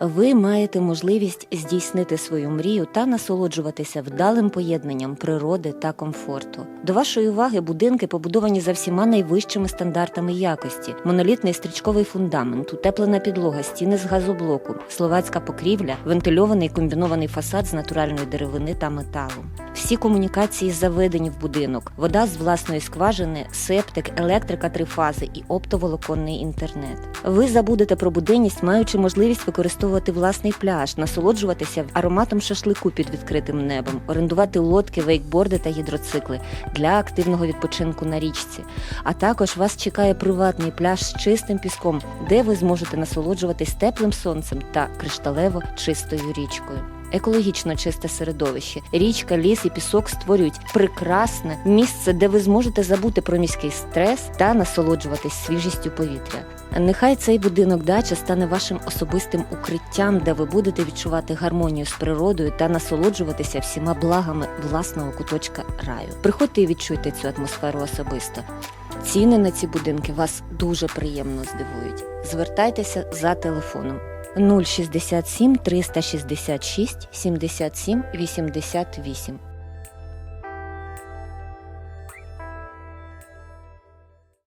ви маєте можливість здійснити свою мрію та насолоджуватися вдалим поєднанням природи та комфорту. До вашої уваги будинки побудовані за всіма найвищими стандартами якості: монолітний стрічковий фундамент, утеплена підлога, стіни з газоблоку, словацька покрівля, вентильований комбінований фасад з натуральної деревини та металу. Всі комунікації заведені в будинок, вода з власної скважини, септик, електрика трифази і оптоволоконний інтернет. Ви забудете про буденність, маючи можливість використовувати власний пляж, насолоджуватися ароматом шашлику під відкритим небом, орендувати лодки, вейкборди та гідроцикли для активного відпочинку на річці. А також вас чекає приватний пляж з чистим піском, де ви зможете насолоджуватись теплим сонцем та кришталево чистою річкою. Екологічно чисте середовище, річка, ліс і пісок створюють прекрасне місце, де ви зможете забути про міський стрес та насолоджуватись свіжістю повітря. Нехай цей будинок дача стане вашим особистим укриттям, де ви будете відчувати гармонію з природою та насолоджуватися всіма благами власного куточка раю. Приходьте і відчуйте цю атмосферу особисто. Ціни на ці будинки вас дуже приємно здивують. Звертайтеся за телефоном 067 366 77 88